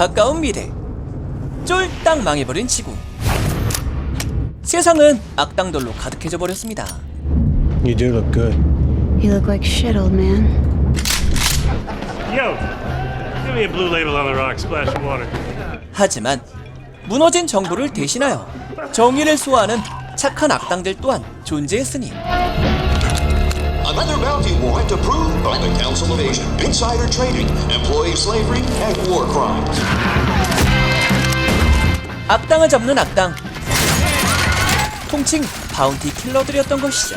가까운 미래 쫄딱 망해버린 지구 세상은 악당들로 가득해져 버렸습니다 You do look good. You look like shit, old man. Yo, give me a blue label on the rock, splash some water. 하지만 무너진 정부를 대신하여 정의를 수호하는 착한 악당들 또한 존재했으니 Another bounty warrant approved by the Council of Asia. Insider trading, employee slavery, and war crimes. 악당을 잡는 악당 통칭 바운티 킬러들이었던 것이죠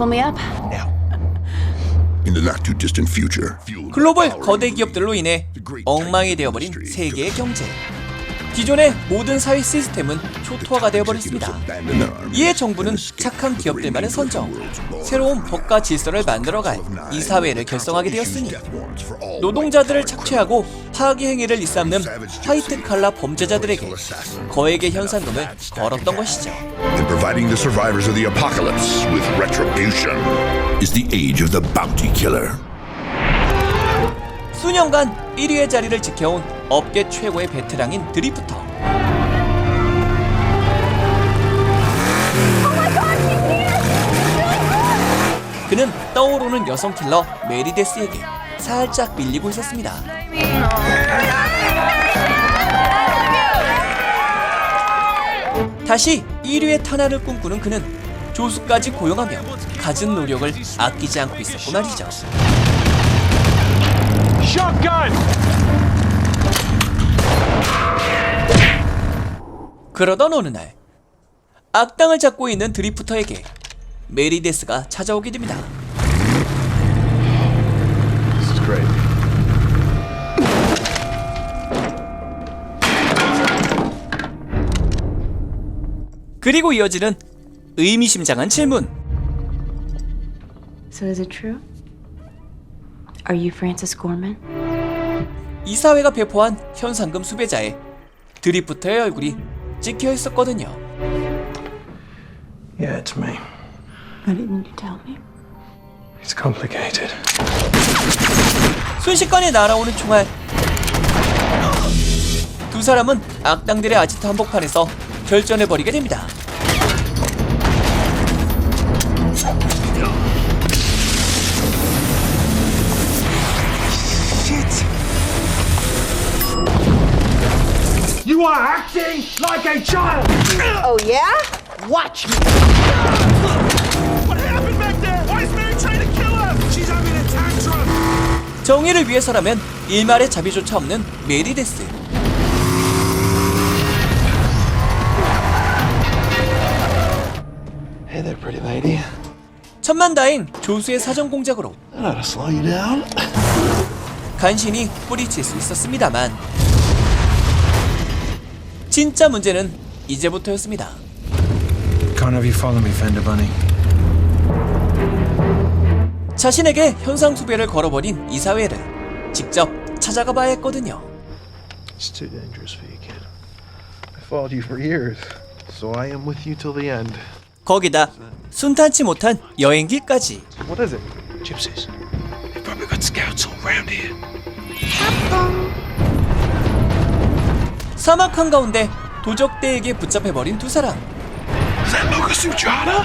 pull me up? In the not too distant future, 글로벌 거대 기업들로 인해 엉망이 되어버린 세계의 경제 기존의 모든 사회 시스템은 초토화가 되어버렸습니다 이에 정부는 착한 기업들만을 선정 새로운 법과 질서를 만들어갈 이 사회를 결성하게 되었으니 노동자들을 착취하고 파괴 행위를 일삼는 화이트 칼라 범죄자들에게 거액의 현상금을 걸었던 것이죠 and providing the survivors of the apocalypse with retribution, is the age of the bounty killer. 수년간 1위의 자리를 지켜온 업계 최고의 베테랑인 드리프터. 그는 떠오르는 여성 킬러 메리데스에게 살짝 밀리고 있었습니다. 다시 1위의 탄환을 꿈꾸는 그는 조수까지 고용하며 갖은 노력을 아끼지 않고 있었고 말이죠. 그러던 어느 날 악당을 잡고 있는 드리프터에게 메리데스가 찾아오게 됩니다. 그리고 이어지는 의미심장한 질문. So is it true? Are you Francis Gorman? 이 사회가 배포한 현상금 수배자의 드리프터의 얼굴이 찍혀 있었거든요. Yeah, it's me. Why didn't you tell me? It's complicated. 순식간에 날아오는 총알. 두 사람은 악당들의 아지트 한복판에서 결전해버리게 됩니다. You are acting like a child! Oh, yeah? Watch me. What happened back there? Why is Mary trying to kill us? She's having a tantrum! 정의를 위해서라면 일말의 자비조차 없는 메리데스. 천만다행 조수의 사정 공작으로. 간신히 뿌리칠 수 있었습니다만 진짜 문제는 이제부터였습니다. Can't have you follow me, Fender Bunny. 자신에게 현상 수배를 걸어버린 이 사회를 직접 찾아가 봐야 했거든요. It's too dangerous for you, kid. I followed you for years, so I am with you till the end. 거기다 순탄치 못한 여행기까지 What is it? Gypsies. They've probably got scouts all around here. 사막 한가운데 도적대에게 붙잡혀버린 두 사람 Is that Suchana?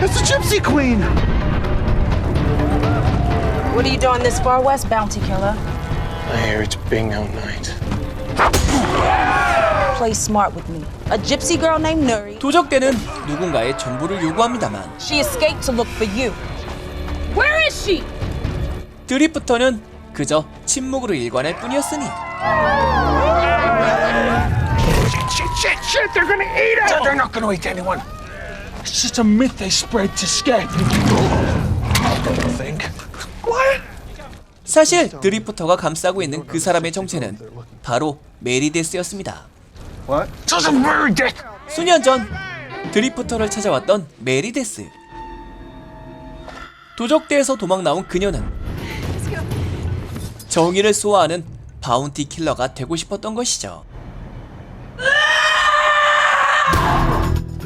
That's the Gypsy Queen. What are you doing this far west, bounty killer? I hear it's bingo night. Play smart with me. A gypsy girl named Nuri. 도적대는 누군가의 전부를 요구합니다만 She escaped to look for you. Where is she? 드리프터는 그저 침묵으로 일관할 뿐이었으니 Shit, shit, shit! They're gonna eat us! They're not gonna eat anyone! It's just a myth they spread to scare people. I think. What? 사실 드리프터가 감싸고 있는 그 사람의 정체는 바로 메리데스였습니다. What? Doesn't worry, Dick! 수년 전 드리프터를 찾아왔던 메리데스. 도적대에서 도망 나온 그녀는 정의를 수호하는 바운티 킬러가 되고 싶었던 것이죠.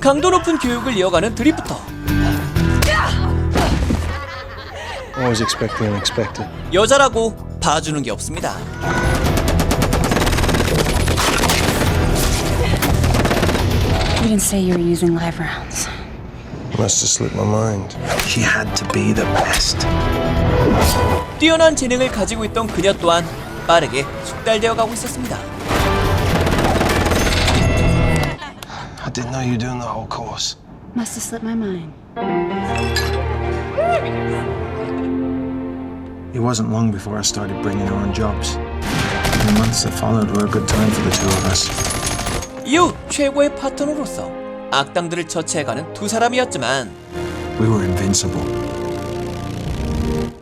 강도 높은 교육을 이어가는 드리프터. The unexpected. 여자라고 봐주는 게 없습니다. You didn't say you were using live rounds. Must have slipped my mind. He had to be the best. 뛰어난 재능을 가지고 있던 그녀 또한 빠르게 숙달되어 가고 있었습니다. I didn't know you were doing the whole course. Must have slipped my mind. It wasn't long before I started bringing her on jobs. The months that followed were a good time for the two of us. 이후 최고의 파트너로서 악당들을 처치해가는 두 사람이었지만 We were invincible.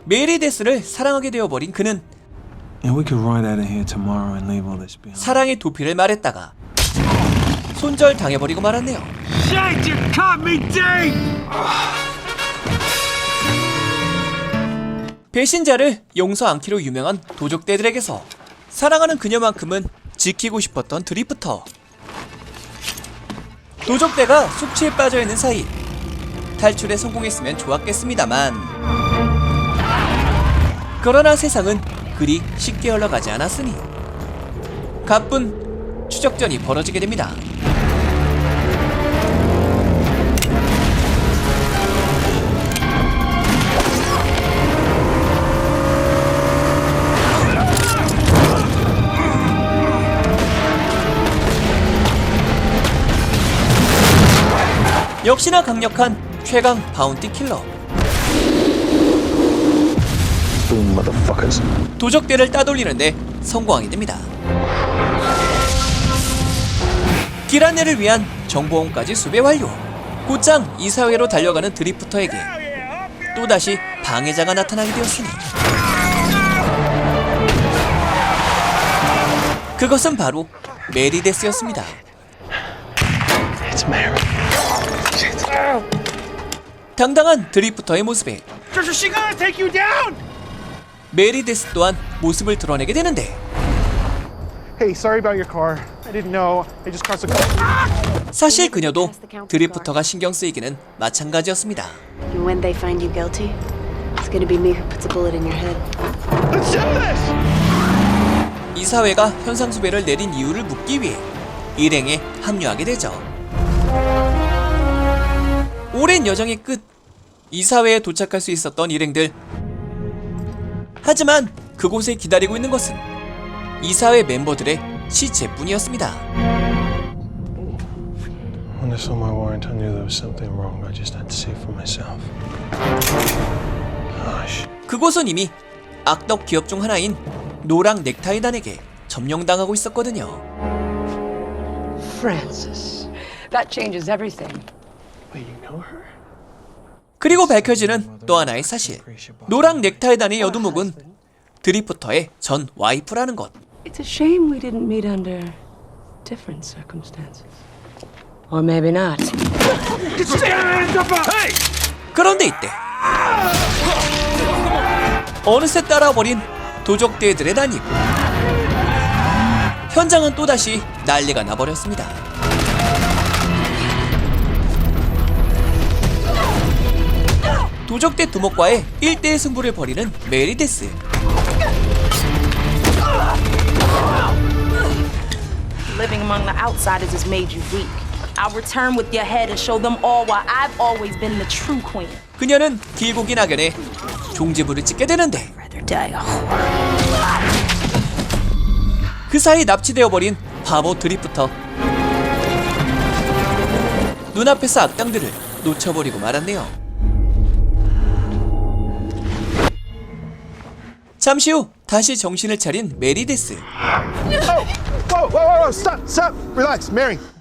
메리 데스를 사랑하게 되어버린 그는 And we could ride out of here tomorrow and leave all this behind. 사랑의 도피를 말했다가 손절 당해버리고 말았네요. Shit, you caught me deep! 배신자를 용서 않기로 유명한 도적대들에게서 사랑하는 그녀만큼은 지키고 싶었던 드리프터. 도적대가 숙취에 빠져 있는 사이 탈출에 성공했으면 좋았겠습니다만 그러나 세상은 그리 쉽게 흘러가지 않았으니 가쁜 추적전이 벌어지게 됩니다. 역시나 강력한 최강 바운티 킬러. 도적대를 따돌리는데 성공하게 됩니다. 길 안내를 위한 정보원까지 수배 완료. 곧장 이사회로 달려가는 드리프터에게 또다시 방해자가 나타나게 되었으니 그것은 바로 메리데스였습니다. 당당한 드리프터의 모습에 Is she gonna take you down? 메리데스 또한 모습을 드러내게 되는데 Hey, sorry about your car. I didn't know. I just crossed the car. 사실 그녀도 드리프터가 신경 쓰이기는 마찬가지였습니다. And when they find you guilty, it's gonna be me who puts a bullet in your head. Let's do this! 이사회가 현상 수배를 내린 이유를 묻기 위해 일행에 합류하게 되죠. 오랜 여정의 끝, 이사회에 도착할 수 있었던 일행들. 하지만 그곳에 기다리고 있는 것은 이사회 멤버들의 시체뿐이었습니다. When I saw my warrant, I knew there was something wrong. I just had to see for myself. Gosh. 그곳은 이미 악덕 기업 중 하나인 노랑 넥타이단에게 점령당하고 있었거든요. Francis. That changes everything. 그리고 밝혀지는 또 하나의 사실. 노랑 넥타이 단의 여두목은 드리프터의 전 와이프라는 것. It's a shame we didn't meet under different circumstances. Or maybe not. 그런데 이때 어느새 따라버린 도적대들의 난입 현장은 또다시 난리가 나버렸습니다 도적 대 두목과의 1대1 승부를 벌이는 메리데스 Living among the outsiders has made you weak. I'll return with your head and show them all why I've always been the true queen. 그녀는 길고 긴 악연에 종지부를 찍게 되는데 그 사이 납치되어 버린 바보 드리프터. 눈앞에서 악당들을 놓쳐버리고 말았네요. 잠시 후 다시 정신을 차린 메리데스.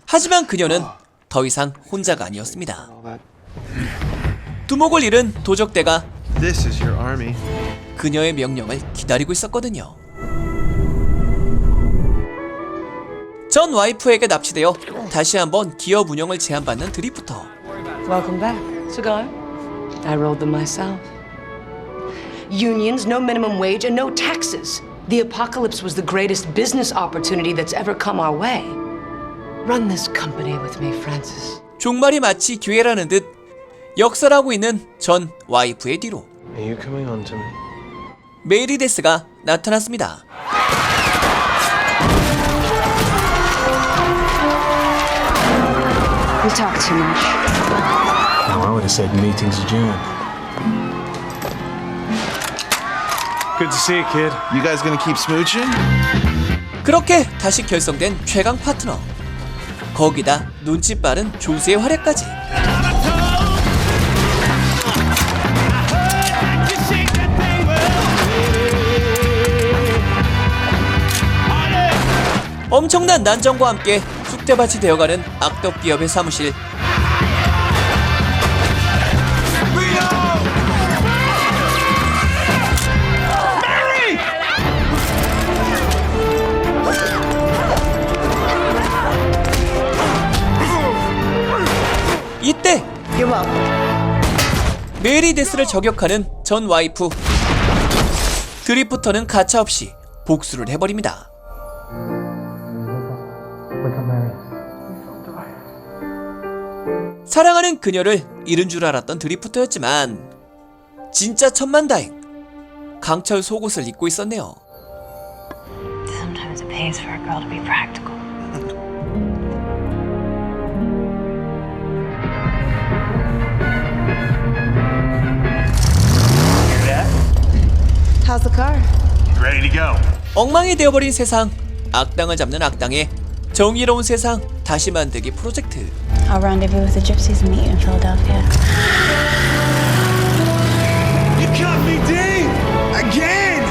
하지만 그녀는 더 이상 혼자가 아니었습니다. 두목을 잃은 도적대가. 그녀의 명령을 기다리고 있었거든요. 전 와이프에게 납치되어 다시 한번 기업 운영을 제안받는 드리프터. Welcome back. Cigar? I rolled them myself. Unions, no minimum wage, and no taxes. The apocalypse was the greatest business opportunity that's ever come our way. Run this company with me, Francis. 종말이 마치 기회라는 듯 역설하고 있는 전 와이프의 뒤로 Are you coming on to me? 메리데스가 나타났습니다. We talk too much. No, I would have said meetings adjourned. Good to see you, kid. You guys gonna keep smooching? 그렇게 다시 결성된 최강 파트너. 거기다 눈치 빠른 조수의 활약까지. 엄청난 난정과 함께 쑥대밭이 되어가는 악덕 기업의 사무실. 메리데스를 저격하는 전 와이프 드리프터는 가차없이 복수를 해버립니다. 사랑하는 그녀를 잃은 줄 알았던 드리프터였지만 진짜 천만다행 강철 속옷을 입고 있었네요. How's the car? Ready to go. 엉망이 되어버린 세상 악당을 잡는 악당의 정의로운 세상 다시 만들기 프로젝트 I'll rendezvous with the gypsies and meet you in Philadelphia. You cut me, D! Again!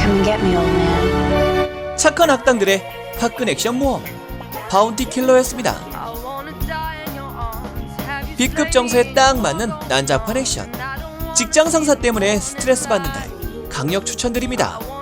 Come and get me, old man. 착한 악당들의 화끈 액션 모험 바운티 킬러였습니다. B급 정서에 딱 맞는 난잡한 액션 직장 상사 때문에 스트레스 받는다 강력 추천드립니다.